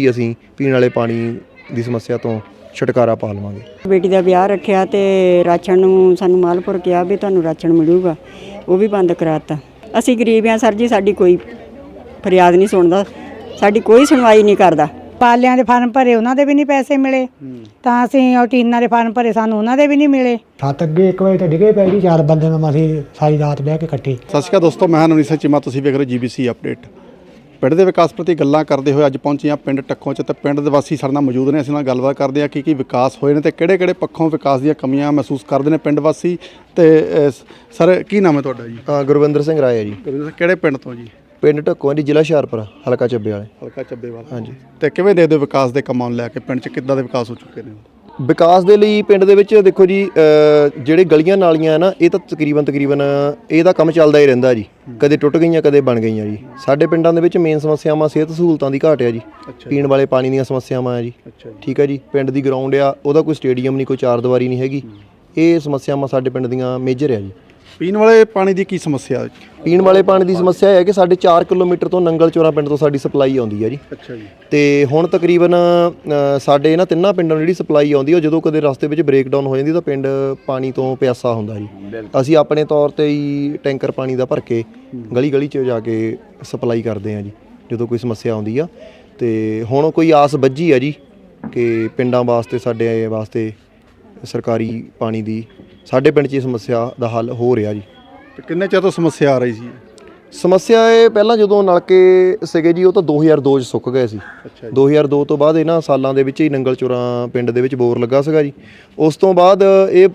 ਵੀ ਅਸੀਂ ਪੀਣ ਵਾਲੇ ਪਾਣੀ ਦੀ ਸਮੱਸਿਆ ਤੋਂ ਛੁਟਕਾਰਾ ਪਾ ਲਵਾਂਗੇ। ਬੇਟੀ ਦਾ ਵਿਆਹ ਰੱਖਿਆ ਤੇ ਰਾਸ਼ਨ ਨੂੰ ਸਾਨੂੰ ਮਾਲਪੁਰ ਕਿਹਾ ਵੀ ਤੁਹਾਨੂੰ ਰਾਸ਼ਨ ਮਿਲੂਗਾ ਉਹ ਵੀ ਬੰਦ ਕਰਾਤਾ। ਅਸੀਂ ਗਰੀਬ ਆ ਸਰ ਜੀ ਸਾਡੀ ਕੋਈ ਫਰਿਆਦ ਨਹੀਂ ਸੁਣਦਾ ਸਾਡੀ ਕੋਈ ਸੁਣਵਾਈ ਨਹੀਂ ਕਰਦਾ। ਪਾਲਿਆਂ ਦੇ ਫਾਰਮ ਭਰੇ ਉਹਨਾਂ ਦੇ ਵੀ ਨਹੀਂ ਪੈਸੇ ਮਿਲੇ ਤਾਂ ਅਸੀਂ ਉਹ ਟੀਨਾਂ ਦੇ ਫਾਰਮ ਭਰੇ ਸਾਨੂੰ ਉਹਨਾਂ ਦੇ ਵੀ ਨਹੀਂ ਮਿਲੇ। ਛੱਤ ਅੱਗੇ ਇੱਕ ਵਜੇ ਤੇ ਡਿੱਗੇ ਪੈ ਜੀ ਚਾਰ ਬੰਦੇ ਨੂੰ ਅਸੀਂ ਸਾਰੀ ਰਾਤ ਬਹਿ ਕੇ ਕੱਟੀ ਸਤਿ ਸ਼੍ਰੀ ਅਕਾਲ ਦੋਸਤੋ ਮੈਂ ਨਵਨੀਤ ਸਿੰਘ ਚੀਮਾ ਤੁਸੀਂ ਵੇਖ ਰਹੇ ਹੋ ਜੀਬੀਸੀ ਅਪਡੇਟ। ਪਿੰਡ ਦੇ ਵਿਕਾਸ ਪ੍ਰਤੀ ਗੱਲਾਂ ਕਰਦੇ ਹੋਏ ਅੱਜ ਪਹੁੰਚੇ ਹਾਂ ਪਿੰਡ ਟੱਕੋਂ ਚ ਤੇ ਪਿੰਡ ਦੇ ਵਾਸੀ ਸਾਡੇ ਨਾਲ ਮੌਜੂਦ ਨੇ। ਅਸੀਂ ਨਾਲ ਗੱਲਬਾਤ ਕਰਦੇ ਹਾਂ ਕੀ ਕੀ ਵਿਕਾਸ ਹੋਏ ਨੇ ਤੇ ਕਿਹੜੇ ਕਿਹੜੇ ਪੱਖੋਂ ਵਿਕਾਸ ਦੀਆਂ ਕਮੀਆਂ ਮਹਿਸੂਸ ਕਰਦੇ ਨੇ ਪਿੰਡ ਵਾਸੀ ਤੇ ਸਰ ਕੀ ਨਾਮ ਹੈ ਤੁਹਾਡਾ ਜੀ? ਗੁਰਵਿੰਦਰ ਸਿੰਘ ਰਾਏ ਆ ਜੀ। ਗੁਰਵਿੰਦਰ, ਕਿਹੜੇ ਪਿੰਡ ਤੋਂ ਜੀ? ਪਿੰਡ ਢੱਕੋਂ ਜੀ ਜ਼ਿਲ੍ਹਾ ਹੁਸ਼ਿਆਰਪੁਰ ਹਲਕਾ ਚੱਬੇ ਵਾਲੇ। ਹਲਕਾ ਚੱਬੇਵਾਲ ਹਾਂਜੀ। ਤੇ ਕਿਵੇਂ ਦੇਖਦੇ ਹੋ ਵਿਕਾਸ ਦੇ ਕੰਮਾਂ ਨੂੰ ਲੈ ਕੇ ਪਿੰਡ ਚ ਕਿੱਦਾਂ ਦੇ ਵਿਕਾਸ ਹੋ ਚੁੱਕੇ ਨੇ? ਵਿਕਾਸ ਦੇ ਲਈ ਪਿੰਡ ਦੇ ਵਿੱਚ ਦੇਖੋ ਜੀ ਜਿਹੜੇ ਗਲੀਆਂ ਨਾਲੀਆਂ ਹੈ ਨਾ ਇਹ ਤਾਂ ਤਕਰੀਬਨ ਤਕਰੀਬਨ ਇਹਦਾ ਕੰਮ ਚੱਲਦਾ ਹੀ ਰਹਿੰਦਾ ਜੀ। ਕਦੇ ਟੁੱਟ ਗਈਆਂ ਕਦੇ ਬਣ ਗਈਆਂ ਜੀ। ਸਾਡੇ ਪਿੰਡਾਂ ਦੇ ਵਿੱਚ ਮੇਨ ਸਮੱਸਿਆਵਾਂ ਸਿਹਤ ਸਹੂਲਤਾਂ ਦੀ ਘਾਟ ਆ ਜੀ। ਪੀਣ ਵਾਲੇ ਪਾਣੀ ਦੀਆਂ ਸਮੱਸਿਆਵਾਂ ਆ ਜੀ। ਠੀਕ ਹੈ ਜੀ ਪਿੰਡ ਦੀ ਗਰਾਊਂਡ ਆ ਉਹਦਾ ਕੋਈ ਸਟੇਡੀਅਮ ਨਹੀਂ ਕੋਈ ਚਾਰ ਦੀਵਾਰੀ ਨਹੀਂ ਹੈਗੀ। ਇਹ ਸਮੱਸਿਆਵਾਂ ਸਾਡੇ ਪਿੰਡ ਦੀਆਂ ਮੇਜਰ ਆ ਜੀ। ਪੀਣ ਵਾਲੇ ਪਾਣੀ ਦੀ ਕੀ ਸਮੱਸਿਆ? ਹੈ ਪੀਣ ਵਾਲੇ ਪਾਣੀ ਦੀ ਸਮੱਸਿਆ ਹੈ ਕਿ ਸਾਡੇ 4 ਕਿਲੋਮੀਟਰ ਤੋਂ ਨੰਗਲ ਚੋਰਾ ਪਿੰਡ ਤੋਂ ਸਾਡੀ ਸਪਲਾਈ ਆਉਂਦੀ ਹੈ ਜੀ। ਅੱਛਾ ਜੀ। ਤੇ ਹੁਣ ਤਕਰੀਬਨ ਅ, ਸਾਡੇ ਇਹਨਾਂ ਤਿੰਨਾਂ ਪਿੰਡਾਂ ਨੂੰ ਜਿਹੜੀ ਸਪਲਾਈ ਆਉਂਦੀ ਹੈ ਜਦੋਂ ਕਦੇ ਰਸਤੇ ਵਿੱਚ ਬ੍ਰੇਕਡਾਊਨ ਹੋ ਜਾਂਦੀ ਤਾਂ ਪਿੰਡ ਪਾਣੀ ਤੋਂ ਪਿਆਸਾ ਹੁੰਦਾ ਜੀ। ਅਸੀਂ ਆਪਣੇ ਤੌਰ ਤੇ ਹੀ ਟੈਂਕਰ ਪਾਣੀ ਦਾ ਭਰ ਕੇ ਗਲੀ ਗਲੀ 'ਚ ਜਾ ਕੇ ਸਪਲਾਈ ਕਰਦੇ ਹਾਂ ਜੀ ਜਦੋਂ ਕੋਈ ਸਮੱਸਿਆ ਆਉਂਦੀ ਆ। ਤੇ ਹੁਣ ਕੋਈ ਆਸ ਬੱਝੀ ਆ ਜੀ ਕਿ ਪਿੰਡਾਂ ਵਾਸਤੇ ਸਾਡੇ ਵਾਸਤੇ ਸਰਕਾਰੀ ਪਾਣੀ ਦੀ ਸਾਡੇ ਪਿੰਡ 'ਚ ਇਹ ਸਮੱਸਿਆ ਦਾ ਹੱਲ ਹੋ ਰਿਹਾ ਜੀ। ਤੇ ਕਿੰਨੇ ਚਿਰ ਤੋਂ ਸਮੱਸਿਆ ਆ ਰਹੀ ਸੀ? ਸਮੱਸਿਆ ਇਹ ਪਹਿਲਾਂ ਜਦੋਂ ਨਲਕੇ ਸੀਗੇ ਜੀ ਉਹ ਤਾਂ 2002 ਚ ਸੁੱਕ ਗਏ ਸੀ। ਅੱਛਾ 2002 ਤੋਂ ਬਾਅਦ ਇਹਨਾਂ ਸਾਲਾਂ ਦੇ ਵਿੱਚ ਹੀ ਨੰਗਲ ਚੋਰਾਂ ਪਿੰਡ ਦੇ ਵਿੱਚ ਬੋਰ ਲੱਗਾ ਸੀਗਾ ਜੀ। ਉਸ ਤੋਂ ਬਾਅਦ ਇਹ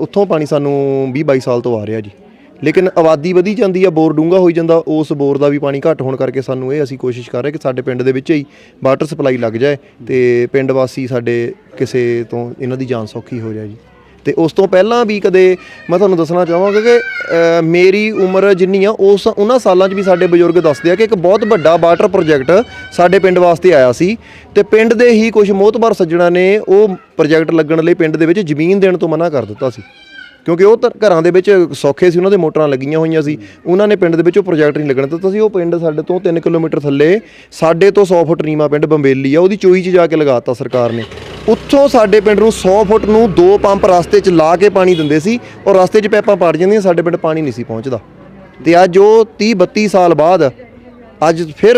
ਉੱਥੋਂ ਪਾਣੀ ਸਾਨੂੰ 20 22 ਸਾਲ ਤੋਂ ਆ ਰਿਹਾ ਜੀ। ਲੇਕਿਨ ਆਬਾਦੀ ਵਧੀ ਜਾਂਦੀ ਆ ਬੋਰ ਡੂੰਘਾ ਹੋਈ ਜਾਂਦਾ ਉਸ ਬੋਰ ਦਾ ਵੀ ਪਾਣੀ ਘੱਟ ਹੋਣ ਕਰਕੇ ਸਾਨੂੰ ਇਹ ਅਸੀਂ ਕੋਸ਼ਿਸ਼ ਕਰ ਰਹੇ ਕਿ ਸਾਡੇ ਪਿੰਡ ਦੇ ਵਿੱਚ ਹੀ ਵਾਟਰ ਸਪਲਾਈ ਲੱਗ ਜਾਏ ਤੇ ਪਿੰਡ ਵਾਸੀ ਸਾਡੇ ਕਿਸੇ ਤੋਂ ਇਹਨਾਂ ਦੀ ਜਾਨ ਸੌਖੀ ਹੋ ਜਾਏ ਜੀ। ਤੇ ਉਸ ਤੋਂ ਪਹਿਲਾਂ ਵੀ ਕਦੇ ਮੈਂ ਤੁਹਾਨੂੰ ਦੱਸਣਾ ਚਾਹਾਂਗਾ ਕਿ ਅ, ਮੇਰੀ ਉਮਰ ਜਿੰਨੀ ਆ ਉਸ ਉਹਨਾਂ ਸਾਲਾਂ 'ਚ ਵੀ ਸਾਡੇ ਬਜ਼ੁਰਗ ਦੱਸਦੇ ਆ ਕਿ ਇੱਕ ਬਹੁਤ ਵੱਡਾ ਵਾਟਰ ਪ੍ਰੋਜੈਕਟ ਸਾਡੇ ਪਿੰਡ ਵਾਸਤੇ ਆਇਆ ਸੀ ਤੇ ਪਿੰਡ ਦੇ ਹੀ ਕੁਝ ਮੋਹਤਬਰ ਸੱਜਣਾ ਨੇ ਉਹ ਪ੍ਰੋਜੈਕਟ ਲੱਗਣ ਲਈ ਪਿੰਡ ਦੇ ਵਿੱਚ ਜ਼ਮੀਨ ਦੇਣ ਤੋਂ ਮਨਾ ਕਰ ਦਿੱਤਾ ਸੀ। ਕਿਉਂਕਿ ਉਹ ਤਾਂ ਘਰਾਂ ਦੇ ਵਿੱਚ ਸੌਖੇ ਸੀ ਉਹਨਾਂ ਦੇ ਮੋਟਰਾਂ ਲੱਗੀਆਂ ਹੋਈਆਂ ਸੀ ਉਹਨਾਂ ਨੇ ਪਿੰਡ ਦੇ ਵਿੱਚ ਉਹ ਪ੍ਰੋਜੈਕਟ ਨਹੀਂ ਲੱਗਣ ਦਿੱਤਾ ਸੀ। ਉਹ ਪਿੰਡ ਸਾਡੇ ਤੋਂ 3 ਕਿਲੋਮੀਟਰ ਥੱਲੇ ਸਾਡੇ ਤੋਂ 100 ਫੁੱਟ ਨੀਮਾ ਪਿੰਡ ਬੰਬੇਲੀ ਆ ਉਹਦੀ ਚੋਈ 'ਚ ਜਾ ਕੇ ਲਗਾਤਾ ਸਰਕਾਰ ਨੇ। ਉੱਥੋਂ ਸਾਡੇ ਪਿੰਡ ਨੂੰ 100 ਫੁੱਟ ਨੂੰ ਦੋ ਪੰਪ ਰਸਤੇ 'ਚ ਲਾ ਕੇ ਪਾਣੀ ਦਿੰਦੇ ਸੀ ਔਰ ਰਸਤੇ 'ਚ ਪੈਪਾਂ ਪੜ ਜਾਂਦੀਆਂ ਸਾਡੇ ਪਿੰਡ ਪਾਣੀ ਨਹੀਂ ਸੀ ਪਹੁੰਚਦਾ। ਤੇ ਅੱਜ ਉਹ 30 32 ਸਾਲ ਬਾਅਦ ਅੱਜ ਫਿਰ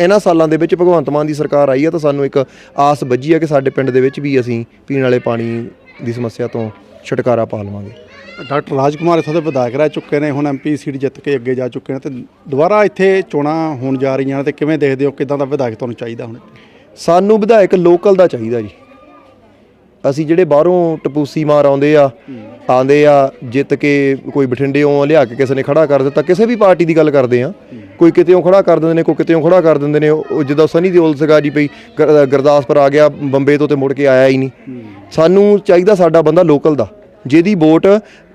ਇਹਨਾਂ ਸਾਲਾਂ ਦੇ ਵਿੱਚ ਭਗਵੰਤ ਮਾਨ ਦੀ ਸਰਕਾਰ ਆਈ ਹੈ ਤਾਂ ਸਾਨੂੰ ਇੱਕ ਆਸ ਬੱਝੀ ਹੈ ਕਿ ਸਾਡੇ ਪਿੰਡ ਦੇ ਵਿੱਚ ਵੀ ਅਸੀਂ ਪੀਣ ਵਾਲੇ ਪਾਣੀ ਦੀ ਸਮੱਸਿਆ ਤੋਂ ਛੁਟਕਾਰਾ ਪਾ ਲਵਾਂਗੇ। ਡਾਕਟਰ ਰਾਜਕੁਮਾਰ ਇੱਥੋਂ ਦੇ ਵਿਧਾਇਕ ਰਹਿ ਚੁੱਕੇ ਨੇ ਹੁਣ ਐਮਪੀ ਸੀਟ ਜਿੱਤ ਕੇ ਅੱਗੇ ਜਾ ਚੁੱਕੇ ਨੇ ਤੇ ਦੁਬਾਰਾ ਇੱਥੇ ਚੋਣਾਂ ਹੋਣ ਜਾ ਰਹੀਆਂ ਨੇ ਤੇ ਕਿਵੇਂ ਦੇਖਦੇ ਹੋ ਕਿਦਾਂ ਦਾ ਵਿਧਾਇਕ ਤੁਹਾਨੂੰ ਚਾਹੀਦਾ ਹੁਣ? ਸਾਨੂੰ ਵਿਧਾਇਕ ਲੋਕਲ ਦਾ ਚਾਹੀਦਾ ਜੀ। ਅਸੀਂ ਜਿਹੜੇ ਬਾਹਰੋਂ ਟਪੂਸੀ ਮਾਰ ਆਉਂਦੇ ਆ ਆਉਂਦੇ ਆ ਜਿੱਤ ਕੇ ਕੋਈ ਬਠਿੰਡੇੋਂ ਲਿਆ ਕੇ ਕਿਸੇ ਨੇ ਖੜਾ ਕਰ ਦਿੱਤਾ ਕਿਸੇ ਵੀ ਪਾਰਟੀ ਦੀ ਗੱਲ ਕਰਦੇ ਆ। ਕੋਈ ਕਿਤੇੋਂ ਖੜਾ ਕਰ ਦਿੰਦੇ ਨੇ ਕੋਈ ਕਿਤੇੋਂ ਖੜਾ ਕਰ ਦਿੰਦੇ ਨੇ ਉਹ ਜਿੱਦਾਂ ਸਨੀ ਦਿਓਲ ਸੀਗਾ ਜੀ ਭਈ ਗੁਰ- ਗੁਰਦਾਸਪੁਰ ਆ ਗਿਆ ਬੰਬੇ ਤੋਂ ਤੇ ਮੁੜ ਕੇ ਆਇਆ ਹੀ ਨਹੀਂ। ਸਾਨੂੰ ਚਾਹੀਦਾ ਸਾਡਾ ਬੰਦਾ ਲੋਕਲ ਦਾ ਜਿਹਦੀ ਵੋਟ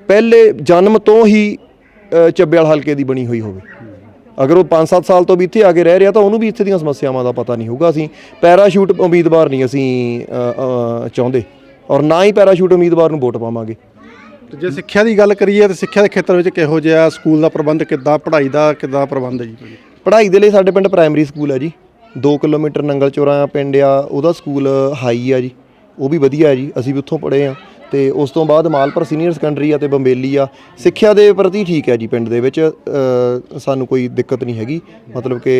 ਪਹਿਲੇ ਜਨਮ ਤੋਂ ਹੀ ਅ, ਚੱਬੇਵਾਲ ਹਲਕੇ ਦੀ ਬਣੀ ਹੋਈ ਹੋਵੇ। ਅਗਰ ਉਹ 5-7 ਸਾਲ ਤੋਂ ਵੀ ਇੱਥੇ ਆ ਕੇ ਰਹਿ ਰਿਹਾ ਤਾਂ ਉਹਨੂੰ ਵੀ ਇੱਥੇ ਦੀਆਂ ਸਮੱਸਿਆਵਾਂ ਦਾ ਪਤਾ ਨਹੀਂ ਹੋਊਗਾ। ਅਸੀਂ ਪੈਰਾਸ਼ੂਟ ਉਮੀਦਵਾਰ ਨਹੀਂ ਅਸੀਂ ਚਾਹੁੰਦੇ। ਔਰ ਨਾ ਹੀ ਪੈਰਾਸ਼ੂਟ ਉਮੀਦਵਾਰ ਨੂੰ ਵੋਟ ਪਾਵਾਂਗੇ। ਤੇ ਜੇ ਸਿੱਖਿਆ ਦੀ ਗੱਲ ਕਰੀਏ ਤਾਂ ਸਿੱਖਿਆ ਦੇ ਖੇਤਰ ਵਿੱਚ ਕਿਹੋ ਜਿਹਾ ਸਕੂਲ ਦਾ ਪ੍ਰਬੰਧ ਕਿੱਦਾਂ ਪੜ੍ਹਾਈ ਦਾ ਕਿੱਦਾਂ ਪ੍ਰਬੰਧ ਹੈ ਜੀ ਪੜ੍ਹਾਈ ਦੇ ਲਈ ਸਾਡੇ ਪਿੰਡ ਪ੍ਰਾਇਮਰੀ ਸਕੂਲ ਹੈ ਜੀ। 2 ਕਿਲੋਮੀਟਰ ਨੰਗਲ ਚੋਰਾ ਪਿੰਡ ਆ ਉਹਦਾ ਸਕੂਲ ਹਾਈ ਆ ਜੀ। ਉਹ ਵੀ ਵਧੀਆ ਹੈ ਜੀ ਅਸੀਂ ਵੀ ਉੱਥੋਂ ਪੜ੍ਹੇ ਆ। ਤੇ ਉਸ ਤੋਂ ਬਾਅਦ ਮਾਲਪੁਰ ਸੀਨੀਅਰ ਸੈਕੰਡਰੀ ਆ ਤੇ ਬੰਬੇਲੀ ਆ। ਸਿੱਖਿਆ ਦੇ ਪ੍ਰਤੀ ਠੀਕ ਹੈ ਜੀ ਪਿੰਡ ਦੇ ਵਿੱਚ। ਸਾਨੂੰ ਕੋਈ ਦਿੱਕਤ ਨਹੀਂ ਹੈਗੀ। ਮਤਲਬ ਕਿ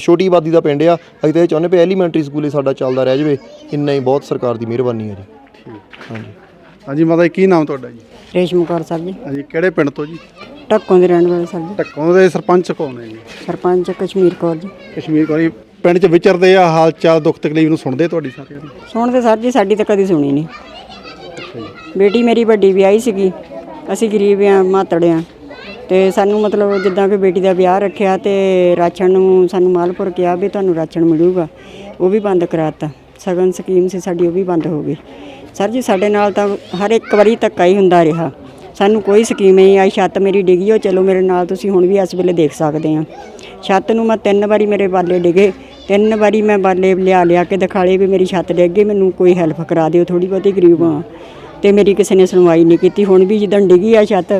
ਛੋਟੀ ਆਬਾਦੀ ਦਾ ਪਿੰਡ ਆ। ਅਸੀਂ ਤਾਂ ਇਹ ਚਾਹੁੰਦੇ ਪਏ ਐਲੀਮੈਂਟਰੀ ਸਕੂਲ ਹੀ ਸਾਡਾ ਚੱਲਦਾ ਰਹਿ ਜਾਵੇ। ਇੰਨਾ ਹੀ ਬਹੁਤ ਸਰਕਾਰ ਦੀ ਮਿਹਰਬਾਨੀ ਹੈ ਜੀ। ਹਾਂਜੀ। ਹਾਂਜੀ ਮਾਤਾ ਜੀ ਕੀ ਨਾਮ ਤੁਹਾਡਾ ਜੀ? ਰੇਸ਼ਮ ਕੌਰ ਸਾਹਿਬ ਜੀ। ਹਾਂਜੀ ਕਿਹੜੇ ਪਿੰਡ ਤੋਂ ਜੀ? ਢੱਕੋਂ ਦੇ ਰਹਿਣ ਵਾਲੇ ਸਰ ਜੀ। ਢੱਕੋਂ ਦੇ ਸਰਪੰਚ ਕੌਣ ਹੈ ਜੀ? ਸਰਪੰਚ ਕਸ਼ਮੀਰ ਕੌਰ ਜੀ। ਕਸ਼ਮੀਰ ਕੋਲ ਪਿੰਡ 'ਚ ਵਿਚਰਦੇ ਆ ਹਾਲ ਚਾਲ ਦੁੱਖ ਤਕਲੀਫ ਨੂੰ ਸੁਣਦੇ ਤੁਹਾਡੀ ਸਾਰਿਆਂ ਦੀ? ਸੁਣਦੇ ਸਰ ਜੀ ਸਾਡੀ ਤਾਂ ਕਦੀ ਸੁਣੀ ਨਹੀਂ। ਬੇਟੀ ਮੇਰੀ ਵੱਡੀ ਵਿਆਹੀ ਸੀਗੀ। ਅਸੀਂ ਗਰੀਬ ਆ, ਮਾਤੜ ਆ। ਤੇ ਸਾਨੂੰ ਮਤਲਬ ਜਿੱਦਾਂ ਕਿ ਬੇਟੀ ਦਾ ਵਿਆਹ ਰੱਖਿਆ ਤੇ ਰਾਸ਼ਨ ਨੂੰ ਸਾਨੂੰ ਮਾਲਪੁਰ ਕਿਹਾ ਵੀ ਤੁਹਾਨੂੰ ਰਾਸ਼ਨ ਮਿਲੂਗਾ, ਉਹ ਵੀ ਬੰਦ ਕਰਾਤਾ। ਸਗਨ ਸਕੀਮ ਸੀ ਸਾਡੀ, ਉਹ ਵੀ ਬੰਦ ਹੋ ਗਈ। ਸਰ ਜੀ, ਸਾਡੇ ਨਾਲ ਤਾਂ ਹਰ ਇੱਕ ਵਾਰੀ ਧੱਕਾ ਹੀ ਹੁੰਦਾ ਰਿਹਾ। ਸਾਨੂੰ ਕੋਈ ਸਕੀਮ ਨਹੀਂ ਆਈ, ਛੱਤ ਮੇਰੀ ਡਿੱਗੀ ਉਹ ਚਲੋ ਮੇਰੇ ਨਾਲ ਤੁਸੀਂ ਹੁਣ ਵੀ ਇਸ ਵੇਲੇ ਦੇਖ ਸਕਦੇ ਆ। ਛੱਤ ਨੂੰ ਮੈਂ ਤਿੰਨ ਵਾਰੀ ਮੇਰੇ ਬਾਲੇ ਡਿੱਗੇ, ਤਿੰਨ ਵਾਰੀ ਮੈਂ ਬਾਲੇ ਲਿਆ ਲਿਆ ਕੇ ਦਿਖਾਲੇ ਵੀ ਮੇਰੀ ਛੱਤ ਡਿੱਗ ਗਈ, ਮੈਨੂੰ ਕੋਈ ਹੈਲਪ ਕਰਾ ਦਿਓ ਥੋੜੀ ਬਹੁਤੀ ਗਰੀਬ ਆ। ਤੇ ਮੇਰੀ ਕਿਸੇ ਨੇ ਸੁਣਵਾਈ ਨਹੀਂ ਕੀਤੀ। ਹੁਣ ਵੀ ਜਿੱਦਣ ਡਿੱਗੀ ਆ ਛੱਤ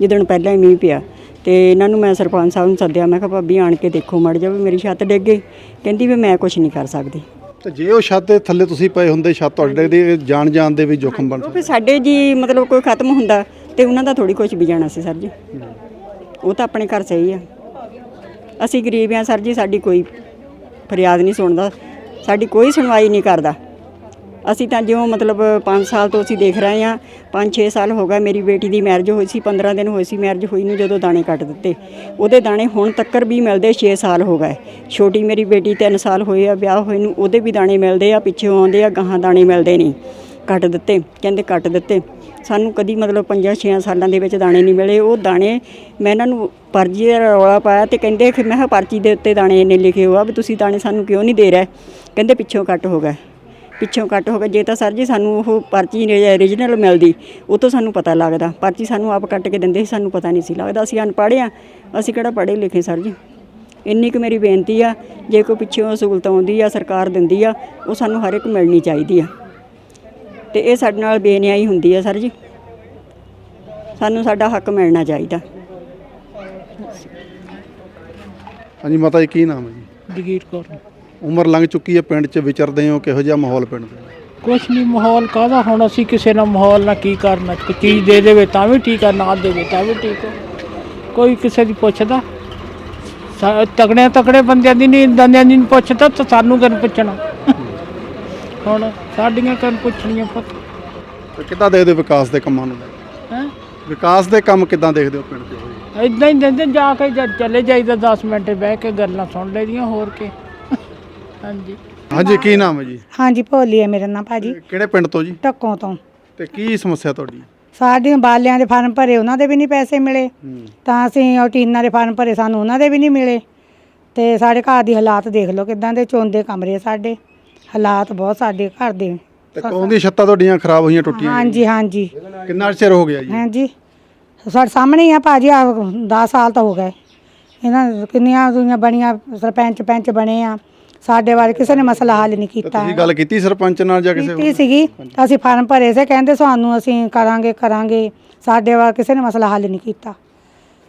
ਜਿੱਦਣ ਪਹਿਲਾਂ ਹੀ ਮੀਂਹ ਪਿਆ। ਤੇ ਇਹਨਾਂ ਨੂੰ ਮੈਂ ਸਰਪੰਚ ਸਾਹਿਬ ਨੂੰ ਸੱਦਿਆ ਮੈਂ ਕਿਹਾ ਭਾਬੀ ਆਣ ਕੇ ਦੇਖੋ ਮੜ ਵੀ ਮੇਰੀ ਛੱਤ ਡਿੱਗ ਗਈ। ਕਹਿੰਦੀ ਵੀ ਮੈਂ ਕੁਝ ਨਹੀਂ ਕਰ ਸਕਦੀ। ਤੇ ਜੇ ਉਹ ਛੱਤ ਦੇ ਥੱਲੇ ਤੁਸੀਂ ਪਏ ਹੁੰਦੇ ਛੱਤ ਤੁਹਾਡੇ ਦੀ ਜਾਨ ਜਾਨ ਦੇ ਵੀ ਜੋਖਮ ਬਣ ਫਿਰ ਸਾਡੇ ਜੀ ਮਤਲਬ ਕੋਈ ਖਤਮ ਹੁੰਦਾ ਤੇ ਉਹਨਾਂ ਦਾ ਥੋੜੀ ਕੁਝ ਵੀ ਜਾਣਾ ਸੀ ਸਰ ਜੀ। ਉਹ ਤਾਂ ਆਪਣੇ ਘਰ ਸਹੀ ਆ। ਅਸੀਂ ਗਰੀਬ ਆ ਸਰ ਜੀ ਸਾਡੀ ਕੋਈ ਫਰਿਆਦ ਨਹੀਂ ਸੁਣਦਾ। ਸਾਡੀ ਕੋਈ ਸੁਣਵਾਈ ਨਹੀਂ ਕਰਦਾ। ਅਸੀਂ ਤਾਂ ਜਿਉਂ ਮਤਲਬ 5 ਸਾਲ ਤੋਂ ਅਸੀਂ ਦੇਖ ਰਹੇ ਹਾਂ 5-6 ਸਾਲ ਹੋ ਗਏ ਮੇਰੀ ਬੇਟੀ ਦੀ ਮੈਰਿਜ ਹੋਈ ਸੀ 15 ਦਿਨ ਹੋਏ ਸੀ ਮੈਰਿਜ ਹੋਈ ਨੂੰ ਜਦੋਂ ਦਾਣੇ ਕੱਟ ਦਿੱਤੇ। ਉਹਦੇ ਦਾਣੇ ਹੁਣ ਤੱਕਰ ਵੀ ਮਿਲਦੇ 6 ਸਾਲ ਹੋ ਗਏ। ਛੋਟੀ ਮੇਰੀ ਬੇਟੀ 3 ਸਾਲ ਹੋਏ ਆ, ਵਿਆਹ ਹੋਏ ਨੂੰ ਉਹਦੇ ਵੀ ਦਾਣੇ ਮਿਲਦੇ ਆ, ਪਿੱਛੇ ਆਉਂਦੇ ਆ, ਗਾਹਾਂ ਦਾਣੇ ਮਿਲਦੇ ਨਹੀਂ। ਕੱਟ ਦਿੱਤੇ, ਕਹਿੰਦੇ ਕੱਟ ਦਿੱਤੇ। ਸਾਨੂੰ ਕਦੀ ਮਤਲਬ 5-6 ਸਾਲਾਂ ਦੇ ਵਿੱਚ ਦਾਣੇ ਨਹੀਂ ਮਿਲੇ। ਉਹ ਦਾਣੇ ਮੈਂ ਇਹਨਾਂ ਨੂੰ ਪਰਚੀ ਦਾ ਰੌਲਾ ਪਾਇਆ ਤੇ ਕਹਿੰਦੇ ਕਿ ਮੈਂ ਕਿਹਾ ਪਰਚੀ ਦੇ ਉੱਤੇ ਦਾਣੇ ਇੰਨੇ ਲਿਖੇ ਹੋਆ ਵੀ ਤੁਸੀਂ ਦਾਣੇ ਸਾਨੂੰ ਕਿਉਂ ਨਹੀਂ ਦੇ ਰਹੇ? ਕਹਿੰਦੇ ਪਿੱਛੋਂ ਕੱਟ ਹੋ ਗਏ। ਪਿੱਛੋਂ ਕੱਟ ਹੋ ਗਏ ਜੇ ਤਾਂ ਸਰ ਜੀ ਸਾਨੂੰ ਉਹ ਪਰਚੀ ਓਰੀਜਨਲ ਮਿਲਦੀ ਉਹ ਤੋਂ ਸਾਨੂੰ ਪਤਾ ਲੱਗਦਾ। ਪਰਚੀ ਸਾਨੂੰ ਆਪ ਕੱਟ ਕੇ ਦਿੰਦੇ ਸੀ ਸਾਨੂੰ ਪਤਾ ਨਹੀਂ ਸੀ ਲੱਗਦਾ। ਅਸੀਂ ਅਨਪੜ੍ਹ ਆ ਅਸੀਂ ਕਿਹੜਾ ਪੜ੍ਹੇ ਲਿਖੇ ਸਰ ਜੀ? ਇੰਨੀ ਕੁ ਮੇਰੀ ਬੇਨਤੀ ਆ ਜੇ ਕੋਈ ਪਿੱਛੋਂ ਸਹੂਲਤ ਆਉਂਦੀ ਆ ਸਰਕਾਰ ਦਿੰਦੀ ਆ ਉਹ ਸਾਨੂੰ ਹਰ ਇੱਕ ਮਿਲਣੀ ਚਾਹੀਦੀ ਆ। ਤੇ ਇਹ ਸਾਡੇ ਨਾਲ ਬੇਨਿਆਈ ਹੁੰਦੀ ਆ ਸਰ ਜੀ। ਸਾਨੂੰ ਸਾਡਾ ਹੱਕ ਮਿਲਣਾ ਚਾਹੀਦਾ। ਹਾਂਜੀ ਮਾਤਾ ਜੀ ਕੀ ਨਾਮ ਹੈ ਜੀ? ਜਗੀਰ ਕੌਰ। ਉਮਰ ਲੰਘ ਚੁੱਕੀ ਹੈ ਪਿੰਡ 'ਚ ਵਿਚਰਦੇ ਹੋ ਕਿਹੋ ਜਿਹਾ ਮਾਹੌਲ ਪਿੰਡ ਦਾ? ਕੁਛ ਨਹੀਂ ਮਾਹੌਲ ਕਾਹਦਾ ਹੁਣ ਅਸੀਂ ਕਿਸੇ ਨਾਲ ਮਾਹੌਲ ਨਾਲ ਕੀ ਕਰਨਾ? ਕੋਈ ਚੀਜ਼ ਦੇ ਦੇਵੇ ਤਾਂ ਵੀ ਠੀਕ ਆ ਨਾ ਦੇਵੇ ਤਾਂ ਵੀ ਠੀਕ ਆ। ਕੋਈ ਕਿਸੇ ਦੀ ਪੁੱਛਦਾ? ਤਗੜੇ ਤਗੜੇ ਬੰਦਿਆਂ ਦੀ ਨਹੀਂ ਦੰਦਿਆਂ ਦੀ ਨਹੀਂ ਪੁੱਛਦਾ ਤਾਂ ਸਾਨੂੰ ਕਿਹਨ ਪੁੱਛਣਾ? ਹੁਣ ਸਾਡੀਆਂ ਕਿਹਨ ਪੁੱਛਣੀਆਂ ਪੁੱਤ? ਕਿੱਦਾਂ ਦੇਖਦੇ ਵਿਕਾਸ ਦੇ ਕੰਮਾਂ ਨੂੰ? ਹੈ? ਵਿਕਾਸ ਦੇ ਕੰਮ ਕਿੱਦਾਂ ਦੇਖਦੇ ਹੋ ਪਿੰਡ ਦੇ? ਇਦਾਂ ਹੀ ਦਿੰਦੇ ਜਾ ਕੇ ਚਲੇ ਜਾਈਦਾ 10 ਮਿੰਟ ਬਹਿ ਕੇ ਗੱਲਾਂ ਸੁਣ ਲਈਦੀਆਂ ਹੋਰ ਕੀ। ਹਾਂਜੀ। ਹਾਂਜੀ ਕੀ ਨਾਮ ਹੈ ਜੀ? ਹਾਂਜੀ ਭੋਲੀ ਹੈ ਮੇਰਾ ਨਾਂ ਭਾਜੀ। ਕਿਹੜੇ ਪਿੰਡ ਤੋਂ ਜੀ? ਟੱਕੋਂ ਤੋਂ। ਤੇ ਕੀ ਸਮੱਸਿਆ ਤੁਹਾਡੀ? ਸਾਡੇ ਬਾਲਿਆਂ ਦੇ ਫਾਰਮ ਭਰੇ ਉਹਨਾਂ ਦੇ ਵੀ ਨਹੀਂ ਪੈਸੇ ਮਿਲੇ। ਤਾਂ ਅਸੀਂ ਉਹ ਟੀਨਾਂ ਦੇ ਫਾਰਮ ਭਰੇ ਸਾਨੂੰ ਉਹਨਾਂ ਦੇ ਵੀ ਨਹੀਂ ਮਿਲੇ। ਤੇ ਸਾਡੇ ਘਰ ਦੀ ਹਾਲਾਤ ਦੇਖ ਲਓ ਕਿਦਾਂ ਦੇ ਚੋਂਦੇ ਕਮਰੇ ਸਾਡੇ। ਹਾਲਾਤ ਬਹੁਤ ਸਾਡੇ ਘਰ ਦੇ। ਤੇ ਕੌਣ ਦੀ ਛੱਤਾਂ ਤੁਹਾਡੀਆਂ ਖਰਾਬ ਹੋਈਆਂ ਟੁੱਟੀਆਂ ਹਾਂਜੀ ਹਾਂਜੀ। ਕਿੰਨਾ ਚਿਰ ਹੋ ਗਿਆ ਜੀ? ਹਾਂਜੀ। ਸਾਡੇ ਸਾਹਮਣੇ ਹੀ ਆ ਭਾਜੀ ਆ 10 ਸਾਲ ਤਾਂ ਹੋ ਗਏ। ਇਹਨਾਂ ਕਿੰਨੀਆਂ ਦੁਨੀਆਂ ਬਣੀਆਂ ਸਰਪੰਚ ਪੰਚ ਬਣੇ ਆ। ਸਾਡੇ ਬਾਰੇ ਕਿਸੇ ਨੇ ਮਸਲਾ ਹੱਲ ਨਹੀਂ ਕੀਤਾ ਤੁਸੀਂ ਗੱਲ ਕੀਤੀ ਸਰਪੰਚ ਨਾਲ ਜਾਂ ਕਿਸੇ ਕੀਤੀ ਸੀਗੀ। ਅਸੀਂ ਫਾਰਮ ਭਰੇ ਸੀ ਕਹਿੰਦੇ ਸਾਨੂੰ ਅਸੀਂ ਕਰਾਂਗੇ ਕਰਾਂਗੇ। ਸਾਡੇ ਬਾਰੇ ਕਿਸੇ ਨੇ ਮਸਲਾ ਹੱਲ ਨਹੀਂ ਕੀਤਾ।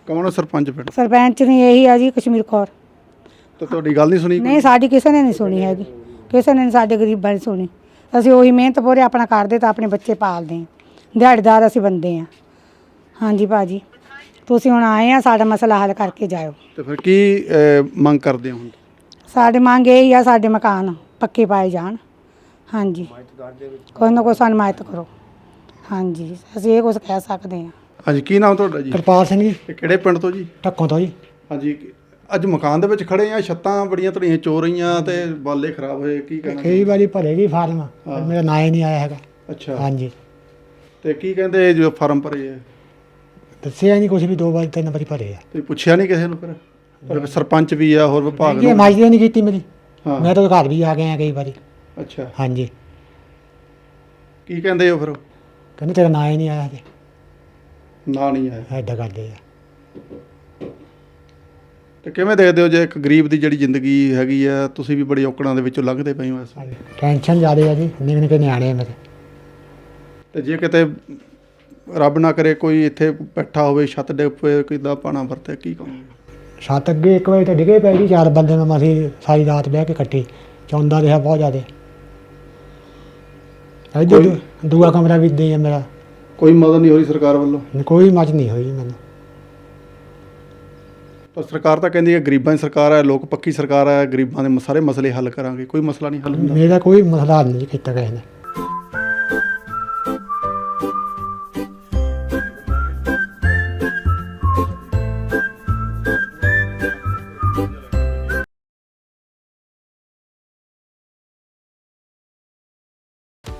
ਕੌਣ ਆ ਸਰਪੰਚ ਪਿੰਡ ਸਰਪੰਚ ਨੇ ਇਹੀ ਆ ਜੀ ਕਸ਼ਮੀਰ ਕੌਰ। ਤੇ ਤੁਹਾਡੀ ਗੱਲ ਨਹੀਂ ਸੁਣੀ ਨਹੀਂ ਸਾਡੀ ਕਿਸੇ ਨੇ ਨਹੀਂ ਸੁਣੀ ਹੈਗੀ। ਕਿਸੇ ਨੇ ਨੀ ਸਾਡੇ ਗਰੀਬਾਂ ਦੀ ਸੁਣੀ। ਅਸੀਂ ਉਹੀ ਮਿਹਨਤ ਪੂਰੇ ਆਪਣਾ ਕਰਦੇ ਤਾਂ ਆਪਣੇ ਬੱਚੇ ਪਾਲਦੇ ਹਾਂ। ਦਿਹਾੜੀਦਾਰ ਅਸੀਂ ਬੰਦੇ ਹਾਂ। ਹਾਂਜੀ ਭਾਜੀ ਤੁਸੀਂ ਹੁਣ ਆਏ ਆ ਸਾਡਾ ਮਸਲਾ ਹੱਲ ਕਰਕੇ ਜਾਇਓ। ਤੇ ਫਿਰ ਕੀ ਅਹ, ਮੰਗ ਕਰਦੇ ਹੋ ਹੁਣ? ਸਾਡੇ ਮੰਗ ਇਹ ਹੀ ਆ ਸਾਡੇ ਮਕਾਨ ਪੱਕੇ ਪਾਏ ਜਾਣ। ਹਾਂਜੀ। ਕੋਈ ਨਾ ਕੋਈ ਸਾਨੂੰ ਮਾਇਤ ਕਰੋ। ਹਾਂਜੀ ਅਸੀਂ ਇਹ ਕੁਝ ਕਹਿ ਸਕਦੇ ਹਾਂ। ਹਾਂਜੀ ਕੀ ਨਾਮ ਤੁਹਾਡਾ ਜੀ? ਕਿਰਪਾਲ ਸਿੰਘ ਜੀ। ਤੇ ਕਿਹੜੇ ਪਿੰਡ ਤੋਂ ਜੀ? ਢੱਕੋਂ ਤੋਂ ਜੀ। ਹਾਂਜੀ ਅੱਜ ਮਕਾਨ ਦੇ ਵਿੱਚ ਖੜੇ ਆ ਛੱਤਾਂ ਬੜੀਆਂ ਧੜੀਆਂ ਚੋ ਰਹੀਆਂ ਤੇ ਬਾਲੇ ਖਰਾਬ ਹੋਏ ਕੀ ਕਹਿਣਾ ਕਈ ਵਾਰੀ ਭਰੇ ਜੀ ਫਾਰਮ ਪਰ ਮੇਰਾ ਨਾਂ ਹੀ ਨਹੀਂ ਆਇਆ ਹੈਗਾ। ਅੱਛਾ। ਹਾਂਜੀ। ਤੇ ਕੀ ਕਹਿੰਦੇ ਜੋ ਫਾਰਮ ਭਰੇ ਆ? ਦੱਸਿਆ ਨਹੀਂ ਕੁਝ ਵੀ ਦੋ ਵਾਰ ਤਿੰਨ ਵਾਰੀ ਭਰੇ ਆ। ਤੁਸੀਂ ਪੁੱਛਿਆ ਨਹੀਂ ਕਿਸੇ ਨੂੰ ਫਿਰ? ਪਰ ਸਰਪੰਚ ਵੀ ਆ ਹੋਰ ਵਿਭਾਗ ਇਹ ਨੂੰ ਮਾਜਦੀ ਨਹੀਂ ਕੀਤੀ ਮੇਰੀ। ਹਾਂ। ਮੈਂ ਤਾਂ ਘਰ ਵੀ ਆ ਗਿਆ ਕਈ ਵਾਰੀ। ਅੱਛਾ। ਹਾਂਜੀ। ਕੀ ਕਹਿੰਦੇ ਹੋ ਫਿਰ ਉਹ? ਕਹਿੰਦੇ ਤੇਰਾ ਨਾਂ ਹੀ ਨਹੀਂ ਆਇਆ ਹਜੇ। ਨਾ ਨਹੀਂ ਆਇਆ। ਐਡਾ ਕਰਦੇ ਆ। ਤੇ ਕਿਵੇਂ ਦੇਖਦੇ ਹੋ ਜੇ ਇੱਕ ਗਰੀਬ ਦੀ ਜਿਹੜੀ ਜ਼ਿੰਦਗੀ ਹੈਗੀ ਆ ਤੁਸੀਂ ਵੀ ਬੜੀ ਔਕੜਾਂ ਦੇ ਵਿੱਚੋਂ ਲੰਘਦੇ ਪਏ ਹੋ ਇਸ ਵੇਲੇ। ਟੈਨਸ਼ਨ ਜ਼ਿਆਦੇ ਆ ਜੀ। ਨਿੱਕੇ ਨਿੱਕੇ ਨਿਆਣੇ ਆ ਮੇਰੇ। ਤੇ ਜੇ ਕਿਤੇ ਰੱਬ ਨਾ ਕਰੇ ਕੋਈ ਇੱਥੇ ਬੈਠਾ ਹੋਵੇ ਛੱਤ ਡਿੱਗ ਪਏ ਕਿਦਾਂ ਪਾਣਾ ਵਰਤੇ ਕੀ ਕਹੋਗੇ? ਛੱਤ ਅੱਗੇ ਇੱਕ ਵਾਰੀ ਤਾਂ ਡਿੱਗੇ ਪੈ ਜੀ ਚਾਰ ਬੰਦੇ ਨੂੰ ਅਸੀਂ ਸਾਰੀ ਰਾਤ ਬਹਿ ਕੇ ਕੱਟੀ ਚੌਂਦਾ ਰਿਹਾ ਬਹੁਤ ਜ਼ਿਆਦੇ। ਦੂ- ਦੂਆ ਕਮਰਾ ਵੀ ਦੇ ਮੇਰਾ। ਕੋਈ ਮਦਦ ਨਹੀਂ ਹੋ ਰਹੀ ਸਰਕਾਰ ਵੱਲੋਂ? ਕੋਈ ਮੱਝ ਨਹੀਂ ਹੋਈ ਮੈਨੂੰ। ਪਰ ਸਰਕਾਰ ਤਾਂ ਕਹਿੰਦੀ ਹੈ ਗਰੀਬਾਂ ਦੀ ਸਰਕਾਰ ਹੈ ਲੋਕ ਪੱਕੀ ਸਰਕਾਰ ਹੈ ਗਰੀਬਾਂ ਦੇ ਸਾਰੇ ਮਸਲੇ ਹੱਲ ਕਰਾਂਗੇ। ਕੋਈ ਮਸਲਾ ਨਹੀਂ ਹੱਲ ਹੁੰਦਾ। ਮੇਰਾ ਕੋਈ ਮਸਲਾ ਨਹੀਂ ਕੀਤਾ ਕਿਸੇ ਨੇ।